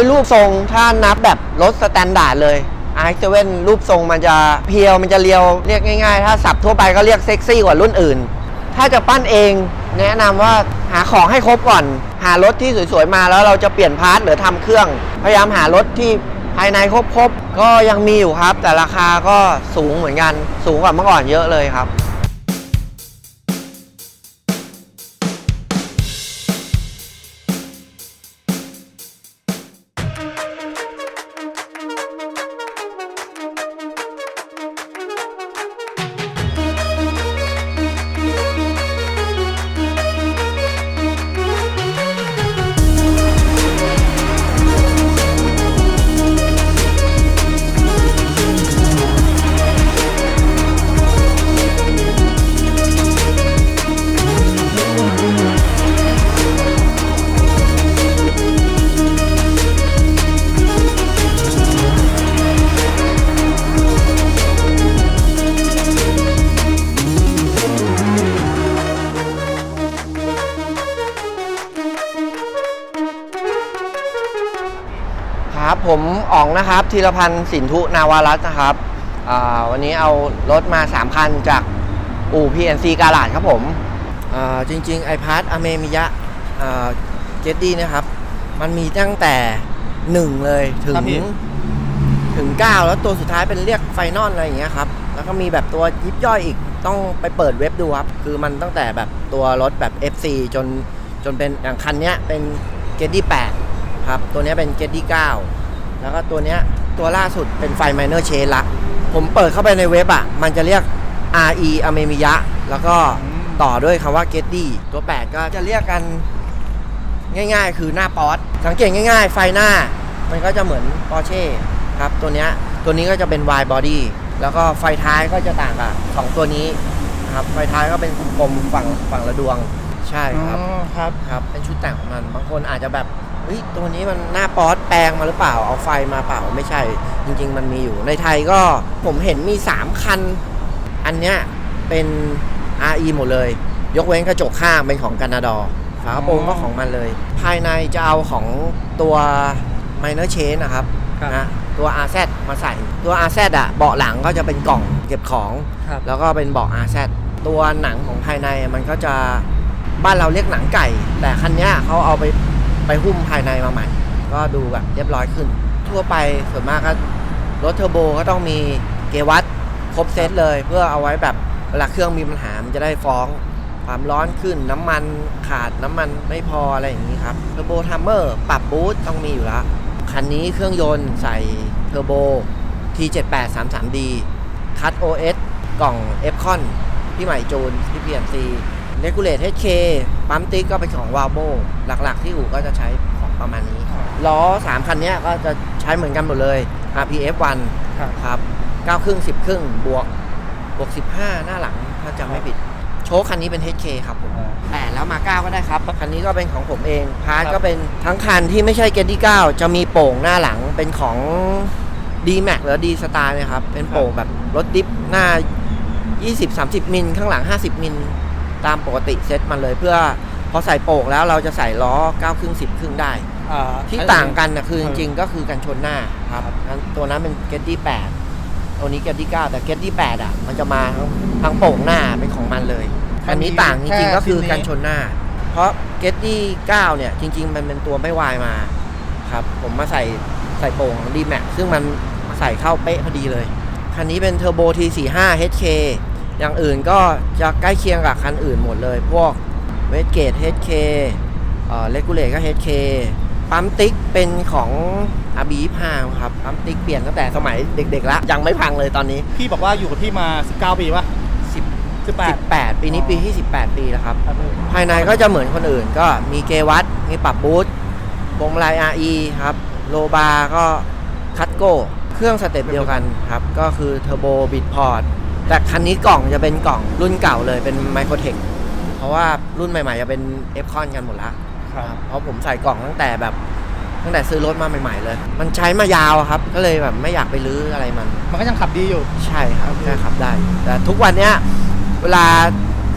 ยรูปทรงถ้านับแบบรถสแตนดาร์ดเลย RX7 รูปทรงมันจะเพียวมันจะเรียวเรียกง่ายๆ ถ้าสับทั่วไปก็เรียกเซ็กซี่กว่ารุ่นอื่น ถ้าจะปั้นเองแนะนำว่าหาของให้ครบก่อน หารถที่สวยๆมาแล้วเราจะเปลี่ยนพาร์ทหรือทำเครื่อง พยายามหารถที่ภายในครบๆก็ยังมีอยู่ครับ แต่ราคาก็สูงเหมือนกันสูงกว่าเมื่อก่อนเยอะเลยครับ ครับผมอ๋องนะครับธีรพันธ์สินทุนาวารัตน์นะครับอ่าวันนี้เอารถมา 3 คันจากอู่ PNC กาลาดครับผมอ่าจริงๆ i p a d อเมมิยะเจดดี้นะครับ มันมีตั้งแต่ 1 เลยถึงครับพี่ถึง 9 แล้วตัวสุดท้ายเป็นเรียกไฟนอลอะไรอย่างเงี้ยครับ แล้วก็มีแบบตัวยิบย่อยอีกต้องไปเปิดเว็บดูครับ คือมันตั้งแต่แบบตัวรถแบบ FC จนจนเป็นอย่างคันเนี้ยเป็นเกดดี้8ครับ ตัวเนี้ยเป็นเกดดี้9 แล้วก็ตัวเนี้ยตัวล่าสุดเป็นไฟ Minor Chain ละ ผมเปิดเข้าไปในเว็บอะ มันจะเรียก RE อเมมิยะแล้วก็ต่อด้วยคำว่า g e t t y ตัว 8 ก็จะเรียกกันง่ายๆ คือหน้าป๊อตสังเกตง่ายๆ ไฟหน้า มันก็จะเหมือน Porsche ครับตัวเนี้ยตัวนี้ก็จะเป็น wide body แล้วก็ไฟท้ายก็จะต่างกับสองตัวนี้นะครับไฟท้ายก็เป็นกลมๆฝั่งฝั่งละดวง ใช่ครับอ๋อครับ ครับเป็นชุดแต่งของมัน บางคนอาจจะแบบเฮ้ยตัวนี้มันหน้าป๊อตแปลงมาหรือเปล่าเอาไฟมาเปล่าไม่ใช่ จริง ๆ มันมีอยู่ในไทยก็ผมเห็นมี 3 คัน อันเนี้ยเป็น RE หมดเลย ยกเว้นกระจกข้างเป็นของกันนาดอฝากระโปรงก็ของมันเลย ภายในจะเอาของตัว Minor Chain นะครับครับ นะตัว RZ มาใส่ตัว RZ อะเบาะหลังก็จะเป็นกล่องเก็บของ ครับ แล้วก็เป็นเบาะ RZ ตัวหนังของภายในมันก็จะ บ้านเราเรียกหนังไก่ แต่คันนี้เขาเอาไปไปหุ้มภายในมาใหม่ ก็ดูแบบเรียบร้อยขึ้น ทั่วไปส่วนมากก็รถเทอร์โบก็ต้องมีเกวัดครบเซตเลย เพื่อเอาไว้แบบเวลาเครื่องมีปัญหามันจะได้ฟ้องความร้อนขึ้นน้ำมันขาดน้ำมันไม่พออะไรอย่างนี้ครับเทอร์โบทัมเมอร์ปรับบูสต์ต้องมีอยู่แล้วคันนี้เครื่องยนต์ใส่เทอร์โบ T7833D คัต OS กล่อง f c o n ที่ใหม่จูนพี่เพียมซี ที่ PNC Regulate HK ปั๊มติ๊กก็เป็นของ w a l v o หลักๆ ที่อู่ก็จะใช้ของประมาณนี้ล้อ 3 คันเนี้ยก็จะใช้เหมือนกันหมดเลย RPF 1ครับครับ9ครึ่ง10 ครึ่งบวกบวก 15 หน้าหลังถ้าจำไม่ผิด โชคคันนี้เป็น HK ครับผมอ๋อแปดแล้วมา 9 ก็ได้ครับ คันนี้ก็เป็นของผมเอง พาร์ทครับก็เป็นทั้งคันที่ไม่ใช่เกตที่9จะมีโป่งหน้าหลังเป็นของ D Max หรือ D Star เนี่ยครับ เป็นโป่งแบบรถดิฟหน้า 20-30 มิลข้างหลัง 50 มิล ตามปกติเซ็ตมันเลยเพื่อพอใส่โป่งแล้วเราจะใส่ล้อ9ครึ่ง10ครึ่งได้ อ่าที่ต่างกันนะคือจเออริงๆก็คือกันชนหน้าครับอันตัวนั้นเป็นเกตตี้8ตัวนี้เกตตี้9แต่เกตตี้8อะมันจะมาทั้งทั้งโป่งหน้าเป็นของมันเลยอันนี้ต่างจริงๆก็คือกันชนหน้า เพราะเกตตี้9เนี่ยจริง ๆ มันเป็นตัวไม่วายมาครับผมมาใส่ใส่โป่งดีแม็กซึ่งมันใส่เข้าเป๊ะพอดีเลยคันนี้เป็นเทอร์โบ T45 HK อย่างอื่นก็จะใกล้เคียงกับคันอื่นหมดเลย พวกเวสเกต HK เอ่อเลกูเลตก็ HK ปั๊มติ๊กเป็นของอาบีพาครับปั๊มติ๊กเปลี่ยนตั้งแต่สมัยเด็กๆละยังไม่พังเลยตอนนี้ พี่บอกว่าอยู่กับพี่มา 19 ปีป่ะ10 18 18 ปีนี้ปีที่ 18 ปีแล้วครับครับ ภายในก็จะเหมือนคนอื่นก็มีเกวัตมีปรับบูทพวงมาลัย RE ครับ โลบาร์ก็คัตโก้ เครื่องสเต็ปเดียวกันครับ ก็คือเทอร์โบบิดพอร์ต แต่คันนี้กล่องจะเป็นกล่องรุ่นเก่าเลยเป็นไมโครเทคเพราะว่ารุ่นใหม่ๆจะเป็นเอฟคอนกันหมดละครับ เพราะผมใส่กล่องตั้งแต่แบบตั้งแต่ซื้อรถมาใหม่ๆเลย มันใช้มายาวครับ ก็เลยแบบไม่อยากไปรื้ออะไรมัน มันก็ยังขับดีอยู่ ใช่ครับแค่ขับได้ แต่ทุกวันเนี้ยเวลา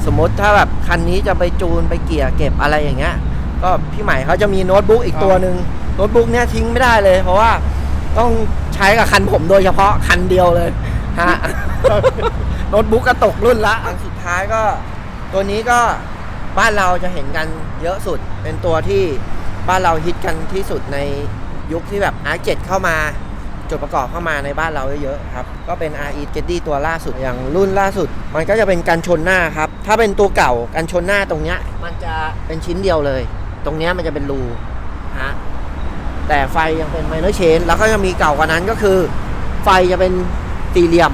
สมมติถ้าแบบคันนี้จะไปจูนไปเกียร์เก็บอะไรอย่างเงี้ย ก็พี่ใหม่เขาจะมีโน้ตบุ๊กอีกตัวหนึ่งโน้ตบุ๊กเนี่ยทิ้งไม่ได้เลย เพราะว่าต้องใช้กับคันผมโดยเฉพาะคันเดียวเลย ฮะ โน้ตบุ๊กก็ตกรุ่นละ อันสุดท้ายก็ ตัวนี้ก็บ้านเราจะเห็นกันเยอะสุด เป็นตัวที่บ้านเราฮิตกันที่สุดในยุคที่แบบ R7 เข้ามาจุดประกอบเข้ามาในบ้านเราเยอะๆครับ ก็เป็น RE 7ตัวล่าสุดอย่างรุ่นล่าสุด มันก็จะเป็นกันชนหน้าครับ ถ้าเป็นตัวเก่ากันชนหน้าตรงเนี้ย มันจะเป็นชิ้นเดียวเลย ตรงเนี้ยมันจะเป็นรูฮะแต่ไฟยังเป็นไมเนอร์เชนแล้วก็จะมีเก่ากว่านั้นก็คือ ไฟจะเป็น สี่เหลี่ยม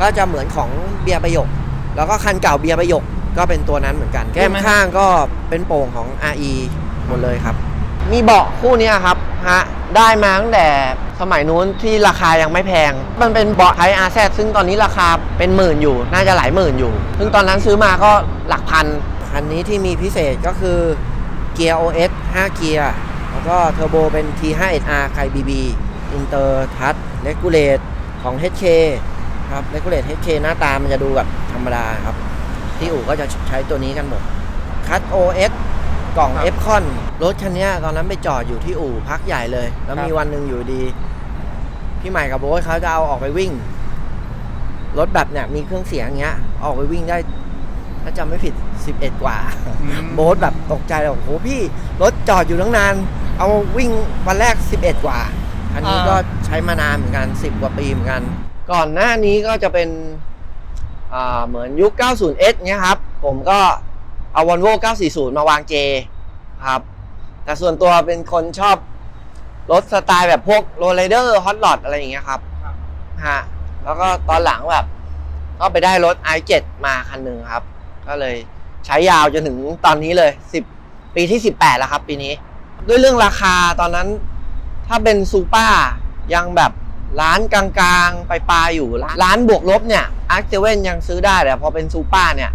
ก็จะเหมือนของเบียร์ประโยค แล้วก็คันเก่าเบียร์ประโยคก็เป็นตัวนั้นเหมือนกันแก้มข้างก็เป็นโป่งของ RE หมดเลยครับ มีเบาะคู่เนี้ยครับฮะได้มาตั้งแต่สมัยนู้นที่ราคายังไม่แพง มันเป็นเบาะไทอาร์แซซึ่งตอนนี้ราคาเป็นหมื่นอยู่ น่าจะหลายหมื่นอยู่ ซึ่งตอนนั้นซื้อมาก็หลักพัน คันนี้ที่มีพิเศษก็คือเกียร์ OS 5 เกียร์ แล้วก็เทอร์โบเป็น T5SR ไค BB อินเตอร์ทัชเลกูเลต ของ HK ครับเลกูเลต HK หน้าตามันจะดูแบบธรรมดาครับ ที่อู่ก็จะใช้ตัวนี้กันหมดคัต OS กล่อง f c o n รถคันเนี้ยตอนนั้นไปจอดอยู่ที่อู่พักใหญ่เลย แล้วมีวันหนึ่งอยู่ดี พี่ใหม่กับโบ๊ทเขาจะเอาออกไปวิ่ง รถแบบเนี้ยมีเครื่องเสียงเงี้ย ออกไปวิ่งได้ถ้าจำไม่ผิด 11 กว่าโบ๊ทแบบตกใจเลยโอ้โหพี่ รถจอดอยู่ตั้งนาน เอาวิ่งวันแรก 11 กว่า อันนี้อ่าก็ใช้มานานเหมือนกัน 10 กว่าปีเหมือนกัน ก่อนหน้านี้ก็จะเป็นอ่าเหมือนยุค 90S เนี้ยครับ ผมก็เอา Volvo 940 มาวางเจครับ แต่ส่วนตัวเป็นคนชอบรถสไตล์แบบพวกโรลไรเดอร์ฮอต o อ d อะไรอย่างเงี้ยครับฮะแล้วก็ตอนหลังแบบก็ไปได้รถ i7 มาคันหนึ่งครับ ก็เลยใช้ยาวจนถึงตอนนี้เลย 10 ปีที่ 18 แล้วครับ ปีนี้ ด้วยเรื่องราคาตอนนั้น ถ้าเป็นซูเปอร์ยังแบบร้านกลางๆ ไปปลายๆอยู่ ร้านบวกลบเนี่ยอาร์คเซเว่นยังซื้อได้แต่พอเป็นซูเปอร์เนี่ย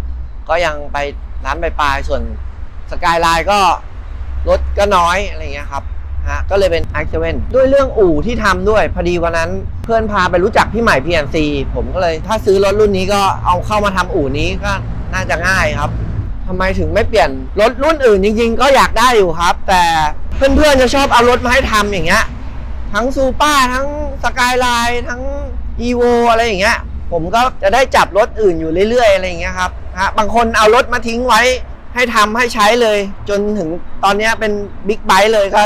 ก็ยังไปร้านไปปลายส่วนสกายไลน์ก็รถก็น้อยอะไรเงี้ยครับฮะก็เลยเป็นอาร์คเซเว่นด้วยเรื่องอู่ที่ทำด้วย พอดีวันนั้นเพื่อนพาไปรู้จักพี่ใหม่ PNC ผมก็เลยถ้าซื้อรถรุ่นนี้ก็เอาเข้ามาทำอู่นี้ก็น่าจะง่ายครับทำไมถึงไม่เปลี่ยนรถรุ่นอื่นจริง ๆ ก็อยากได้อยู่ครับ แต่ เพื่อนๆจะชอบเอารถมาให้ทำอย่างเงี้ย ทั้งซูเปอร์ทั้งสกายไลน์ทั้งอีโวอะไรอย่างเงี้ย ผมก็จะได้จับรถอื่นอยู่เรื่อยๆอะไรอย่างเงี้ยครับฮะบางคนเอารถมาทิ้งไว้ให้ทำให้ใช้เลย จนถึงตอนนี้เป็นบิ๊กไบค์เลยก็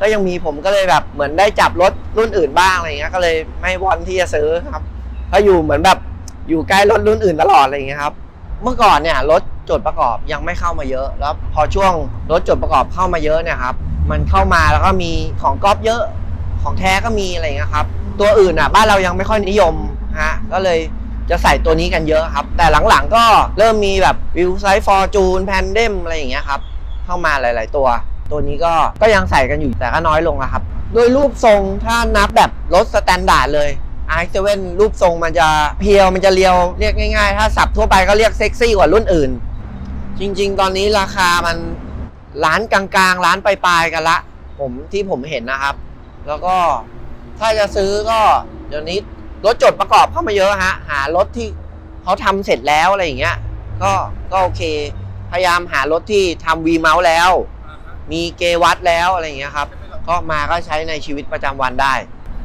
ก็ยังมีผมก็เลยแบบเหมือนได้จับรถรุ่นอื่นบ้างอะไรอย่างเงี้ยก็เลยไม่วอนที่จะซื้อครับก็อยู่เหมือนแบบอยู่ใกล้รถรุ่นอื่นตลอดอะไรอย่างเงี้ยครับ เมื่อก่อนเนี่ยรถจดประกอบยังไม่เข้ามาเยอะ แล้วพอช่วงรถจดประกอบเข้ามาเยอะเนี่ยครับ มันเข้ามาแล้วก็มีของก๊อปเยอะของแท้ก็มีอะไรอย่างเงี้ยครับ ตัวอื่นอะบ้านเรายังไม่ค่อยนิยมฮะก็เลยจะใส่ตัวนี้กันเยอะครับ แต่หลังๆก็เริ่มมีแบบวิวไซฟอร์จูนแพนเดมอะไรอย่างเงี้ยครับ เข้ามาหลาย ๆ ตัว ตัวนี้ก็ก็ยังใส่กันอยู่แต่ก็น้อยลงแล้วครับ โดยรูปทรงถ้านับแบบรถสแตนดาร์ดเลย i7 รูปทรงมันจะเพียวมันจะเรียวเรียกง่าย ๆ ถ้าสับทั่วไปก็เรียกเซ็กซี่กว่ารุ่นอื่น จริง ๆ ตอนนี้ราคามัน ร้านกลางๆ ร้านปลายๆกันละ ผมที่ผมเห็นนะครับ แล้วก็ถ้าจะซื้อก็เดี๋ยวนี้รถจดประกอบเข้ามาเยอะฮะ หารถที่เขาทำเสร็จแล้วอะไรอย่างเงี้ย ก็ก็โอเค พยายามหารถที่ทำวีเมาส์แล้ว มีเกวัตแล้วอะไรอย่างเงี้ยครับ ก็มาก็ใช้ในชีวิตประจำวันได้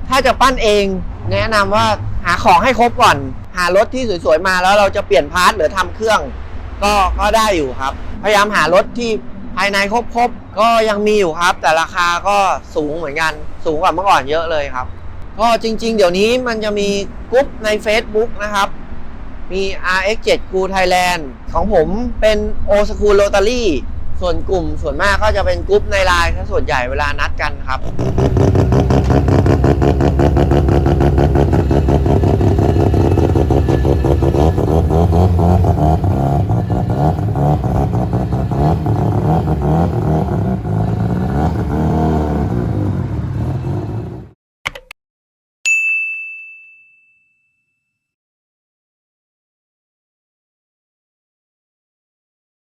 ถ้าจะปั้นเองแนะนำว่าหาของให้ครบก่อน หารถที่สวยๆมาแล้วเราจะเปลี่ยนพาร์ทหรือทำเครื่อง ก็ก็ได้อยู่ครับ พยายามหารถที่ ภายในครบๆก็ยังมีอยู่ครับ แต่ราคาก็สูงเหมือนกันสูงกว่าเมื่อก่อนเยอะเลยครับ ก็จริง ๆ เดี๋ยวนี้มันจะมีกลุ่มใน Facebook นะครับ มี RX7 Cool Thailand ของผมเป็น O School Rotary ส่วนกลุ่มส่วนมากก็จะเป็นกลุ่มในไลน์ซะส่วนใหญ่เวลานัดกันครับ